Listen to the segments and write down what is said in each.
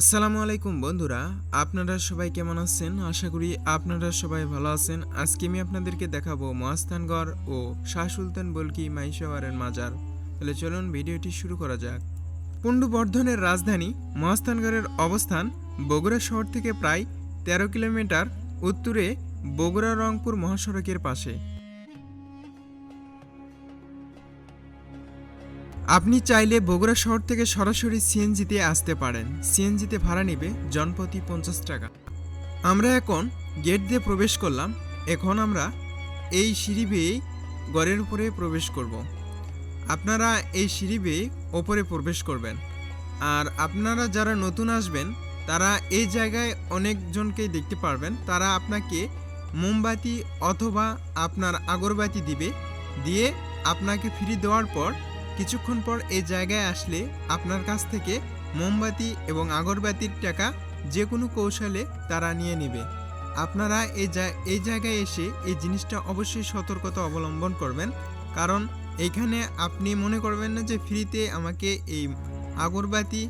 আসসালামু আলাইকুম বন্ধুরা, আপনারা সবাই কেমন আছেন? আশা করি আপনারা সবাই ভালো আছেন। আজকে আমি আপনাদেরকে দেখাবো মহাস্থানগড় ও শাহ সুলতান বলকি মাইশাওয়ারের মাজার। তাহলে চলুন ভিডিওটি শুরু করা যাক। পুণ্ডবর্ধনের রাজধানী মহাস্থানগড়ের অবস্থান বগুড়া শহর থেকে প্রায় তেরো কিলোমিটার উত্তরে বগুড়া রংপুর মহাসড়কের পাশে। আপনি চাইলে বগুড়া শহর থেকে সরাসরি সিএনজিতে আসতে পারেন। সিএনজিতে ভাড়া নেবে জনপ্রতি পঞ্চাশ টাকা। আমরা এখন গেট দিয়ে প্রবেশ করলাম। এখন আমরা এই সিঁড়ি বেয়ে গড়ের উপরে প্রবেশ করব। আপনারা এই সিঁড়ি বেয়ে ওপরে প্রবেশ করবেন। আর আপনারা যারা নতুন আসবেন, তারা এই জায়গায় অনেকজনকেই দেখতে পারবেন। তারা আপনাকে মোমবাতি অথবা আপনার আগরবাতি দিবে। দিয়ে আপনাকে ফ্রি দেওয়ার পর কিছুক্ষণ পর এই জায়গায় আসলে আপনার কাছ থেকে মোমবাতি এবং আগরবাতির টাকা যে কোনো কৌশলে তারা নিয়ে নেবে। আপনারা এই এই জায়গায় এসে এই জিনিসটা অবশ্যই সতর্কতা অবলম্বন করবেন। কারণ এখানে আপনি মনে করবেন না যে ফ্রিতে আমাকে এই আগরবাতি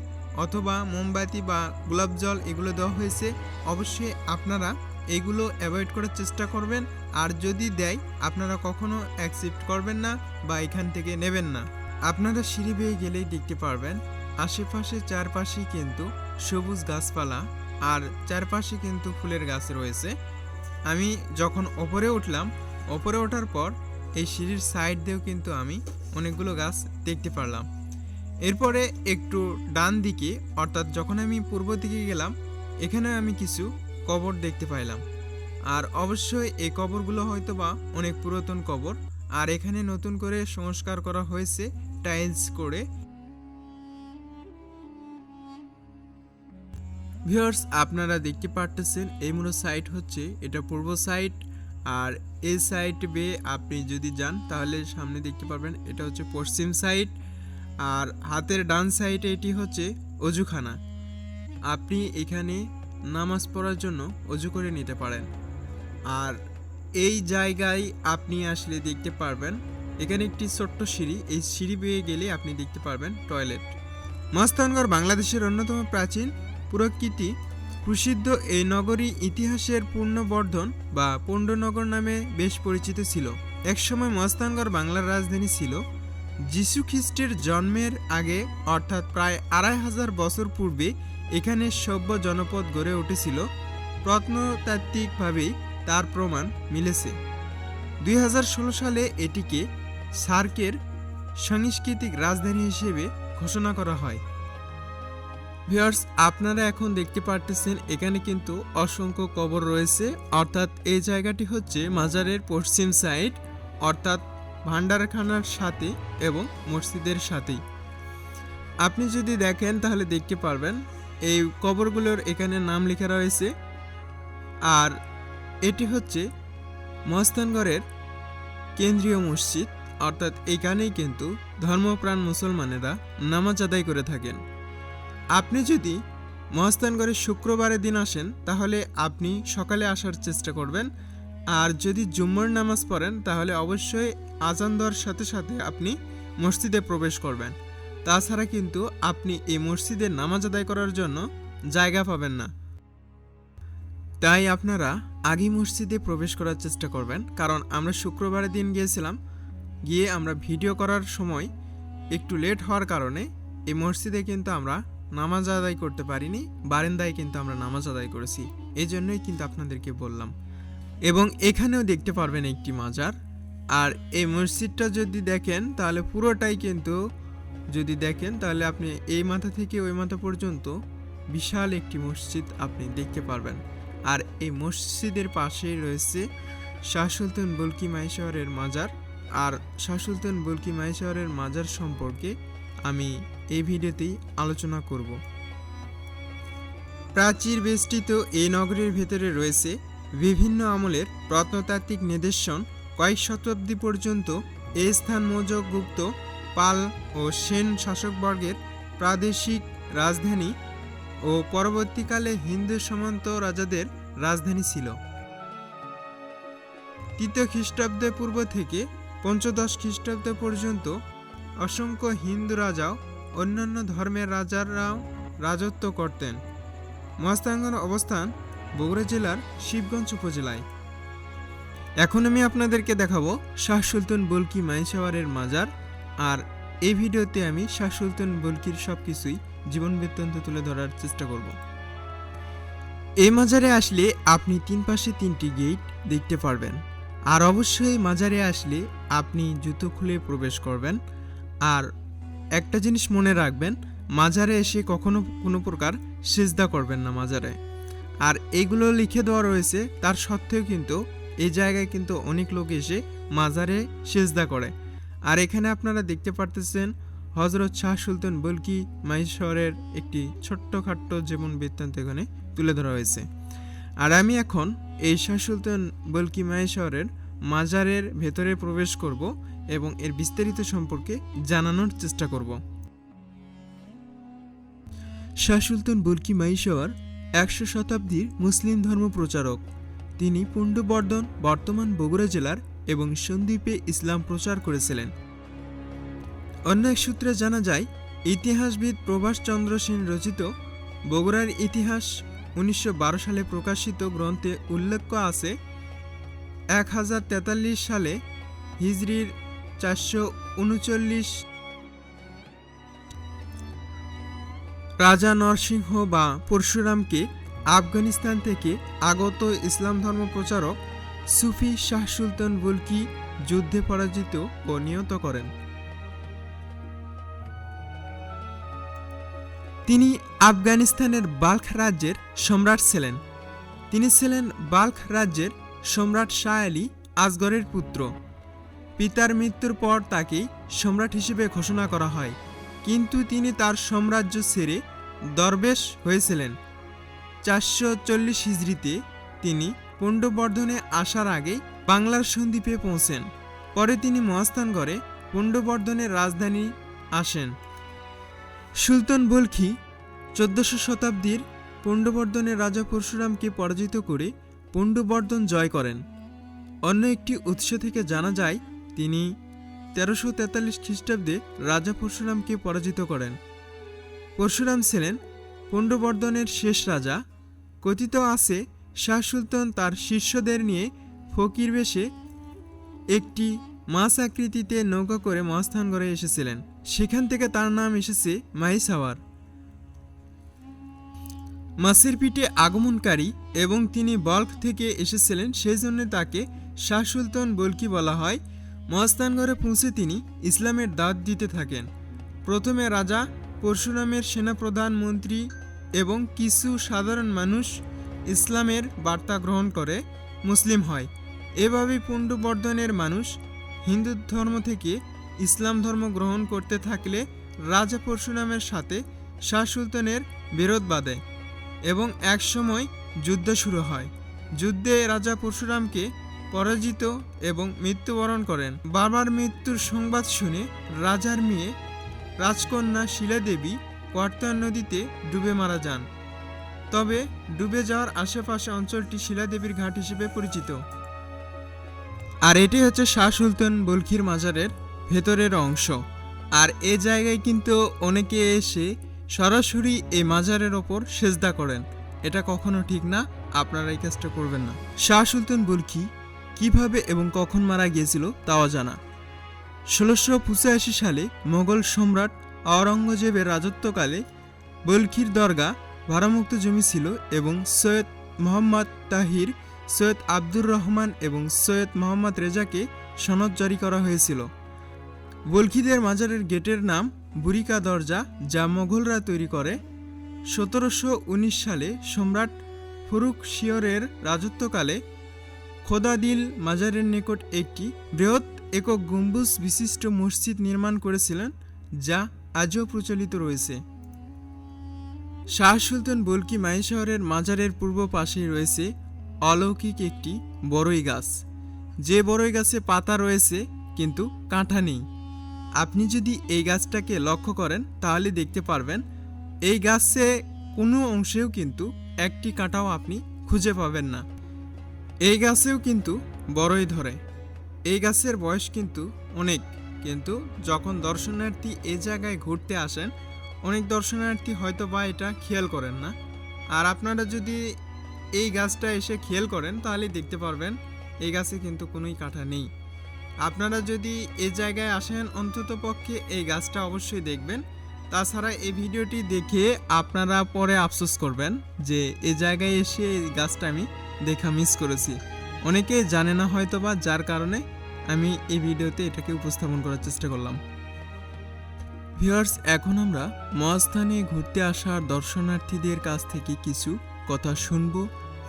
অথবা মোমবাতি বা গোলাপ জল এগুলো দেওয়া হয়েছে। অবশ্যই আপনারা এগুলো অ্যাভয়েড করার চেষ্টা করবেন। আর যদি দেয়, আপনারা কখনো অ্যাকসেপ্ট করবেন না বা এখান থেকে নেবেন না। আপনারা সিঁড়ি বেয়ে গেলেই দেখতে পারবেন, আশেপাশে চারপাশে কিন্তু সবুজ গাছপালা আর চারপাশে কিন্তু ফুলের গাছ রয়েছে। আমি যখন ওপরে উঠলাম, ওপরে ওঠার পর এই সিঁড়ির সাইড দিয়েও কিন্তু আমি অনেকগুলো গাছ দেখতে পারলাম। এরপরে একটু ডান দিকে, অর্থাৎ যখন আমি পূর্ব দিকে গেলাম, এখানে আমি কিছু কবর দেখতে পাইলাম। আর অবশ্যই এই কবরগুলো হয়তো বা অনেক পুরাতন কবর, আর এখানে নতুন করে সংস্কার করা হয়েছে টাইলস করে ভিউয়ার্স আপনারা দেখতে পারতেছেন, এই মূল সাইড হচ্ছে, এটা পূর্ব সাইড আর এই সাইড বেয়ে আপনি যদি যান, তাহলে সামনে দেখতে পারবেন, এটা হচ্ছে পশ্চিম সাইড আর হাতের ডান সাইডে এটি হচ্ছে অজুখানা। আপনি এখানে নামাজ পড়ার জন্য অজু করে নিতে পারেন। আর এই জায়গায় আপনি আসলে দেখতে পারবেন এখানে একটি ছোট্ট সিঁড়ি। এই সিঁড়ি বেয়ে গেলে আপনি দেখতে পারবেন টয়লেট। মস্তানগড় বাংলাদেশের অন্যতম প্রাচীন পুরকৃতি। প্রসিদ্ধ এই নগরী ইতিহাসের পূর্ণবর্ধন বা পণ্ডনগর নামে বেশ পরিচিত ছিল। একসময় মস্তানগড় বাংলার রাজধানী ছিল। যীশু খ্রিস্টের জন্মের আগে, অর্থাৎ প্রায় আড়াই হাজার বছর পূর্বে, এখানে সভ্য জনপদ গড়ে উঠেছিল। প্রত্নতাত্ত্বিকভাবেই তার প্রমাণ মিলেছে। দুই হাজার ষোলো সালে এটিকে সার্কের সাংস্কৃতিক রাজধানী হিসেবে ঘোষণা করা হয়। ভিউয়ার্স, আপনারা এখন দেখতে পারতেছেন এখানে কিন্তু অসংখ্য কবর রয়েছে। অর্থাৎ এই জায়গাটি হচ্ছে মাজারের পশ্চিম সাইড, অর্থাৎ ভান্ডারখানার সাথে এবং মসজিদের সাথেই। আপনি যদি দেখেন তাহলে দেখতে পারবেন, এই কবরগুলোর এখানে নাম লেখা রয়েছে। আর এটি হচ্ছে মস্তানগড়ের কেন্দ্রীয় মসজিদ। অর্থাৎ এখানেই কিন্তু ধর্মপ্রাণ মুসলমানেরা নামাজ আদায় করে থাকেন। আপনি যদি মহাস্থানগড়ে শুক্রবারের দিন আসেন, তাহলে আপনি সকালে আসার চেষ্টা করবেন। আর যদি জুম্মর নামাজ পড়েন, তাহলে অবশ্যই আজান দেওয়ার সাথে সাথে আপনি মসজিদে প্রবেশ করবেন। তাছাড়া কিন্তু আপনি এই মসজিদে নামাজ আদায় করার জন্য জায়গা পাবেন না। তাই আপনারা আগে মসজিদে প্রবেশ করার চেষ্টা করবেন। কারণ আমরা শুক্রবারের দিন গিয়েছিলাম গিয়ে আমরা ভিডিও করার সময় একটু লেট হওয়ার কারণে এই মসজিদে কিন্তু আমরা নামাজ আদায় করতে পারিনি, বারেন্দায় কিন্তু আমরা নামাজ আদায় করেছি। এই জন্যই কিন্তু আপনাদেরকে বললাম। এবং এখানেও দেখতে পারবেন একটি মাজার। আর এই মসজিদটা যদি দেখেন, তাহলে পুরোটাই কিন্তু যদি দেখেন, তাহলে আপনি এই মাথা থেকে ওই মাথা পর্যন্ত বিশাল একটি মসজিদ আপনি দেখতে পারবেন। আর এই মসজিদের পাশেই রয়েছে শাহ সুলতান বুলকি মাইশহরের মাজার। আর শাহ সুলতান বুলকি মাইশহরের মাজার সম্পর্কে আমি এই ভিডিওতেই আলোচনা করব। প্রাচীর বেষ্টিত এই নগরীর ভেতরে রয়েছে বিভিন্ন আমলের প্রত্নতাত্ত্বিক নিদর্শন। কয়েক শতাব্দী পর্যন্ত এই স্থান মৌর্য গুপ্ত, পাল ও সেন শাসকবর্গের প্রাদেশিক রাজধানী ও পরবর্তীকালে হিন্দু সামন্ত রাজাদের রাজধানী ছিল। তৃতীয় খ্রিস্টাব্দের পূর্ব থেকে পঞ্চদশ খ্রিস্টাব্দ পর্যন্ত অসংখ্য হিন্দু রাজাও, অন্যান্য ধর্মের রাজারাও রাজত্ব করতেন। মস্তাঙ্গন অবস্থান বগুড়া জেলার শিবগঞ্জ উপজেলায়। এখন আমি আপনাদেরকে দেখাবো শাহ সুলতান বলকি মাইশাওয়ারের মাজার আর এই ভিডিওতে আমি শাহ সুলতান বলকির সব কিছুই জীবন বৃত্তান্ত তুলে ধরার চেষ্টা করব। এই মাজারে আসলে আপনি তিন পাশে তিনটি গেট দেখতে পারবেন। আর অবশ্যই মাজারে আসলে আপনি জুতো খুলে প্রবেশ করবেন। আর একটা জিনিস মনে রাখবেন, মাজারে এসে কখনো কোনো প্রকার সেজদা করবেন না মাজারে। আর এগুলো লিখে দেওয়া রয়েছে, তার সত্ত্বেও কিন্তু এই জায়গায় কিন্তু অনেক লোক এসে মাজারে সেজদা করে। আর এখানে আপনারা দেখতে পারতেছেন হজরত শাহ সুলতান বলকি মাইশরের একটি ছোট্টখাট্ট জীবন বৃত্তান্ত এখানে তুলে ধরা হয়েছে। আর আমি এখন এই শাহ সুলতান বলকি মাইশরের মাজারের ভেতরে প্রবেশ করব এবং এর বিস্তারিত সম্পর্কে জানানোর চেষ্টা করব। শাহ সুলতান বলকি মাইশওয়ার একশো শতাব্দীর মুসলিম ধর্ম প্রচারক। তিনি পুণ্ডবর্ধন বর্তমান বগুড়া জেলার এবং সন্দ্বীপে ইসলাম প্রচার করেছিলেন। অন্য এক সূত্রে জানা যায়, ইতিহাসবিদ প্রভাষ চন্দ্র সেন রচিত বগুড়ার ইতিহাস উনিশশো বারো সালে প্রকাশিত গ্রন্থে উল্লেখ আছে, এক হাজার তেতাল্লিশ সালে হিজরির চারশো উনচল্লিশ রাজা নরসিংহ বা পরশুরামকে আফগানিস্তান থেকে আগত ইসলাম ধর্ম প্রচারক সুফি শাহ সুলতান বুলকি যুদ্ধে পরাজিত ও নিহত করেন। তিনি আফগানিস্তানের বাল্খ রাজ্যের সম্রাট ছিলেন। তিনি ছিলেন বাল্খ রাজ্যের সম্রাট শাহ আলী আজগরের পুত্র। পিতার মৃত্যুর পর তাকেই সম্রাট হিসেবে ঘোষণা করা হয়। কিন্তু তিনি তার সাম্রাজ্য ছেড়ে দরবেশ হয়েছিলেন। চারশো চল্লিশ হিজড়িতে তিনি পুণ্ডবর্ধনে আসার আগেই বাংলার সন্দ্বীপে পৌঁছেন। পরে তিনি মহাস্থানগড়ে পুণ্ডবর্ধনের রাজধানী আসেন। সুলতান বলখি চোদ্দশো শতাব্দীর পুণ্ডবর্ধনের রাজা পরশুরামকে পরাজিত করে পুণ্ডবর্ধন জয় করেন। অন্য একটি উৎস থেকে জানা যায়, তিনি তেরোশো তেতাল্লিশ খ্রিস্টাব্দে রাজা পরশুরামকে পরাজিত করেন। পরশুরাম ছিলেন পুণ্ডবর্ধনের শেষ রাজা। কথিত আছে, শাহ সুলতান তার শিষ্যদের নিয়ে ফকির বেশে একটি মাছ আকৃতিতে নৌকা করে মহাস্থানগড়ে এসেছিলেন। সেখান থেকে তার নাম এসেছে মাইসাওয়ার। মাছের পিঠে আগমনকারী এবং তিনি বল্ক থেকে এসেছিলেন সেই জন্য তাকে শাহ সুলতান বলকি বলা হয়। মহাস্থানগড়ে পৌঁছে তিনি ইসলামের দাঁত দিতে থাকেন। প্রথমে রাজা পরশুরামের সেনাপ্রধান মন্ত্রী এবং কিছু সাধারণ মানুষ ইসলামের বার্তা গ্রহণ করে, মুসলিম হয়। এভাবে পুণ্ডবর্ধনের মানুষ হিন্দু ধর্ম থেকে ইসলাম ধর্ম গ্রহণ করতে থাকলে রাজা পরশুরামের সাথে শাহ সুলতানের বিরোধ বাঁধে এবং একসময় যুদ্ধ শুরু হয়। যুদ্ধে রাজা পরশুরামকে পরাজিত এবং মৃত্যুবরণ করেন। বাবার মৃত্যুর সংবাদ শুনে রাজার মেয়ে রাজকন্যা শিলাদেবী কর্তার নদীতে ডুবে মারা যান। তবে ডুবে যাওয়ার আশেপাশে অঞ্চলটি শিলাদেবীর ঘাট হিসেবে পরিচিত। আর এটি হচ্ছে শাহ সুলতান বলখির মাজারের ভেতরের অংশ। আর এ জায়গায় কিন্তু অনেকে এসে সরাসরি এই মাজারের ওপর সেজদা করেন। এটা কখনো ঠিক না, আপনারা এই কাজটা করবেন না। শাহ সুলতান বলখি কীভাবে এবং কখন মারা গিয়েছিল তাও জানা। ষোলোশো পঁচাশি সালে মোগল সম্রাট আওরঙ্গজেবের রাজত্বকালে বলখির দরগা ভাড়ামুক্ত জমি ছিল এবং সৈয়দ মোহাম্মদ তাহির সৈয়দ আব্দুর রহমান এবং সৈয়দ মোহাম্মদ রেজাকে সনদ জারি করা হয়েছিল। বলখিদের মাজারের গেটের নাম বুরিকা দরজা, যা মোঘলরা তৈরি করে। সতেরোশো উনিশ সালে সম্রাট ফরুক শিয়রের রাজত্বকালে খোদাদিল মাজারের নিকট একটি বৃহৎ একক গম্বুজ বিশিষ্ট মসজিদ নির্মাণ করেছিলেন, যা আজও প্রচলিত রয়েছে। শাহ সুলতান বলকি মাই শহরের মাজারের পূর্ব পাশেই রয়েছে অলৌকিক একটি বড়ই গাছ। যে বড়ই গাছে পাতা রয়েছে, কিন্তু কাঁঠা নেই। আপনি যদি এই গাছটাকে লক্ষ্য করেন, তাহলে দেখতে পারবেন, এই গাছে কোনো অংশেও কিন্তু একটি কাঁটাও আপনি খুঁজে পাবেন না। এই গাছেও কিন্তু বড়ই ধরে। এই গাছের বয়স কিন্তু অনেক, কিন্তু যখন দর্শনার্থী এই জায়গায় ঘুরতে আসেন, অনেক দর্শনার্থী হয়তো বা এটা খেয়াল করেন না। আর আপনারা যদি এই গাছটা এসে খেয়াল করেন তাহলে দেখতে পারবেন এই গাছে কিন্তু কোনোই কাঁটা নেই। আপনারা যদি এই জায়গায় আসেন অন্তত পক্ষে এই গাছটা অবশ্যই দেখবেন। তাছাড়া এই ভিডিওটি দেখে আপনারা পরে আফসোস করবেন যে এ জায়গায় এসে এই গাছটা আমি দেখা মিস করেছি। অনেকে জানে না হয়তো বা যার কারণে আমি এই ভিডিওতে এটাকে উপস্থাপন করার চেষ্টা করলাম। ভিউয়ার্স, এখন আমরা মহাস্থানে ঘুরতে আসা দর্শনার্থীদের কাছ থেকে কিছু কথা শুনব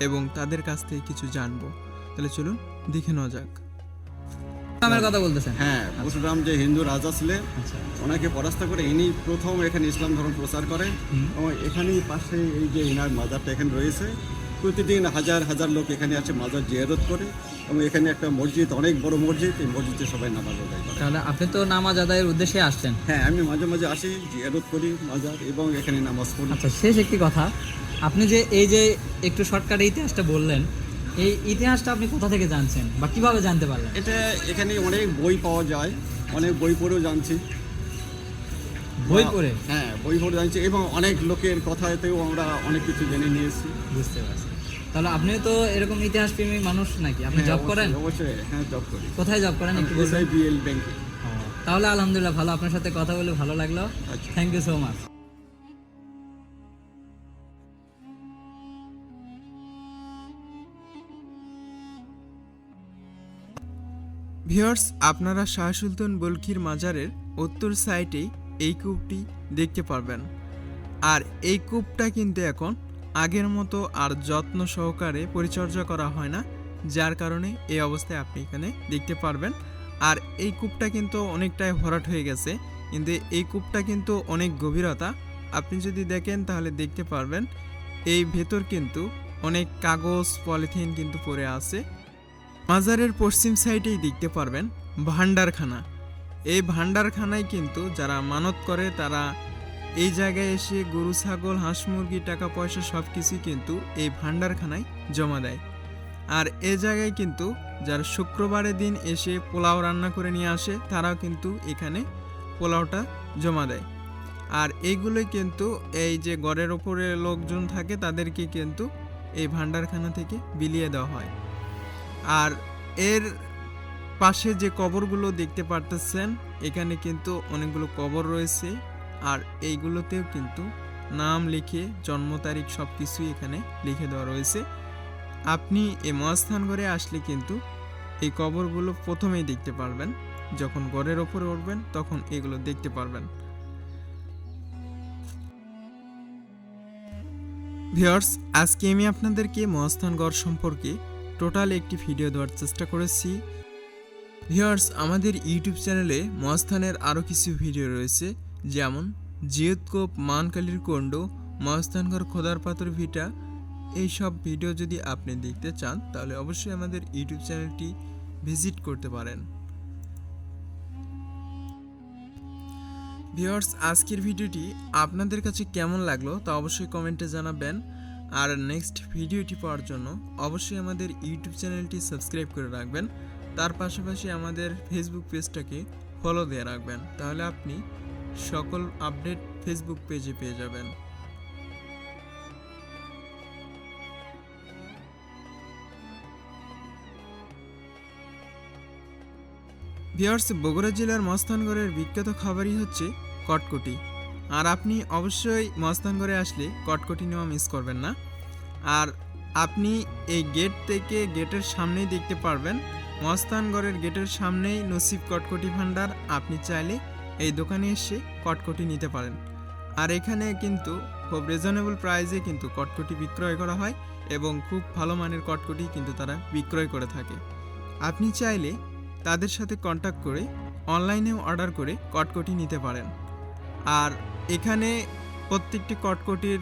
এবং তাদের কাছ থেকে কিছু জানব। তাহলে চলুন দেখে নেওয়া যাক। নামের কথা বলতেছেন? হ্যাঁ পরশুরাম যে হিন্দু রাজা ছিলেন আচ্ছা। ওনাকে পরাস্ত করে ইনি প্রথম এখানে ইসলাম ধর্ম প্রচার করেন এবং এখানেই পাশে এই যে ইনার মাজারটা এখানে রয়েছে প্রতিদিন হাজার হাজার লোক এখানে আছে মাজার জিয়ারত করে। এবং এখানে একটা মসজিদ অনেক বড় মসজিদ এই মসজিদে সবাই নামাজ আদায় করে। তাহলে আপনি তো নামাজ আদায়ের উদ্দেশ্যে আসছেন। হ্যাঁ আমি মাঝে মাঝে আসি জিয়ারত করি মাজার এবং এখানে নামাজ পড়ি। আচ্ছা শেষ একটি কথা। আপনি যে এই যে একটু শর্টকাটে ইতিহাসটা বললেন এই ইতিহাসটা আপনি কোথা থেকে জানছেন বা কীভাবে জানতে পারলেন? এটা এখানে অনেক বই পাওয়া যায় অনেক বই পড়েও জানছি। বই পড়ে? হ্যাঁ বই পড়ে জানছি এবং অনেক লোকের কথাতেও আমরা অনেক কিছু জেনে নিয়েছি। বুঝতে পারছি। তাহলে আপনি তো এরকম ইতিহাস প্রেমী মানুষ নাকি? আপনি হ্যাঁ, জব করেন? অবশ্যই, হ্যাঁ জব করি। কোথায় জব করেন? একটু বলবেন। এসআইবিএল ব্যাংকে। তাহলে আলহামদুলিল্লাহ ভালো। আপনার সাথে কথা বলে ভালো লাগল। Thank you so much viewers, আপনারা শাহ সুলতান বলখির মাজারের উত্তর সাইডেই এই কূপটি দেখতে পারবেন। আর এই কূপটা কিন্তু এখন আগের মতো আর যত্ন সহকারে পরিচর্যা করা হয় না, যার কারণে এই অবস্থায় আপনি এখানে দেখতে পারবেন। আর এই কূপটা কিন্তু অনেকটাই ভরাট হয়ে গেছে, কিন্তু এই কূপটা কিন্তু অনেক গভীরতা। আপনি যদি দেখেন, তাহলে দেখতে পারবেন, এই ভেতর কিন্তু অনেক কাগজ, পলিথিন কিন্তু পড়ে আছে। মাজারের পশ্চিম সাইডেই দেখতে পারবেন ভান্ডারখানা এই ভান্ডারখানায় কিন্তু যারা মানত করে, তারা এই জায়গায় এসে গরু, ছাগল, হাঁস, মুরগি, টাকা পয়সা সব কিছুই কিন্তু এই ভান্ডারখানায় জমা দেয়। আর এ জায়গায় কিন্তু যারা শুক্রবারের দিন এসে পোলাও রান্না করে নিয়ে আসে, তারাও কিন্তু এখানে পোলাওটা জমা দেয়। আর এইগুলোই কিন্তু এই যে গড়ের ওপরে লোকজন থাকে, তাদেরকে কিন্তু এই ভান্ডারখানা থেকে বিলিয়ে দেওয়া হয়। আর এর পাশে যে কবরগুলো দেখতে পারতেছেন, এখানে কিন্তু অনেকগুলো কবর রয়েছে। আর এইগুলোতেও কিন্তু নাম লিখে জন্ম তারিখ সব কিছুই এখানে লিখে দেওয়া রয়েছে। আপনি এই মহাস্থান ঘরে আসলে কিন্তু এই কবরগুলো প্রথমেই দেখতে পারবেন। যখন ঘরের ওপরে উঠবেন, তখন এগুলো দেখতে পারবেন। ভিওর্স আজকে আমি আপনাদেরকে মহাস্থানগড় সম্পর্কে টোটাল একটি ভিডিও দেওয়ার চেষ্টা করেছি। ভিউয়ার্স, আমাদের ইউটিউব চ্যানেলে মহাস্থানের আরও কিছু ভিডিও রয়েছে, যেমন জিয়তকোপ মানকালির কণ্ড মহাস্থানগড় খোদার পাথর, ভিটা। এই সব ভিডিও যদি আপনি দেখতে চান, তাহলে অবশ্যই আমাদের ইউটিউব চ্যানেলটি ভিজিট করতে পারেন। ভিউয়ার্স, আজকের ভিডিওটি আপনাদের কাছে কেমন লাগল তা অবশ্যই কমেন্টে জানাবেন। আর নেক্সট ভিডিওটি পাওয়ার জন্য অবশ্যই আমাদের ইউটিউব চ্যানেলটি সাবস্ক্রাইব করে রাখবেন। তার পাশাপাশি আমাদের ফেসবুক পেজটাকে ফলো দিয়ে রাখবেন। তাহলে আপনি সকল আপডেট ফেসবুক পেজে পেয়ে যাবেন। ভিওর্স বগুড়া জেলার মস্তানগড়ের বিখ্যাত খাবারই হচ্ছে কটকটি। আর আপনি অবশ্যই মস্তানগড়ে আসলে কটকটি নেওয়া মিস করবেন না। আর আপনি এই গেট থেকে গেটের সামনেই দেখতে পারবেন মস্তানগড়ের গেটের সামনেই নসিব কটকটি ভান্ডার আপনি চাইলে এই দোকানে এসে কটকটি নিতে পারেন। আর এখানে কিন্তু খুব রিজনেবল প্রাইসে কিন্তু কটকটি বিক্রয় করা হয় এবং খুব ভালো মানের কটকটি কিন্তু তারা বিক্রয় করে থাকে। আপনি চাইলে তাদের সাথে কন্ট্যাক্ট করে অনলাইনেও অর্ডার করে কটকটি নিতে পারেন। আর এখানে প্রত্যেকটি কটকটির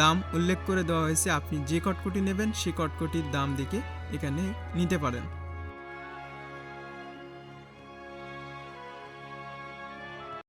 দাম উল্লেখ করে দেওয়া হয়েছে। আপনি যে কটকটি নেবেন, সেই কটকটির দাম দেখে এখানে নিতে পারেন।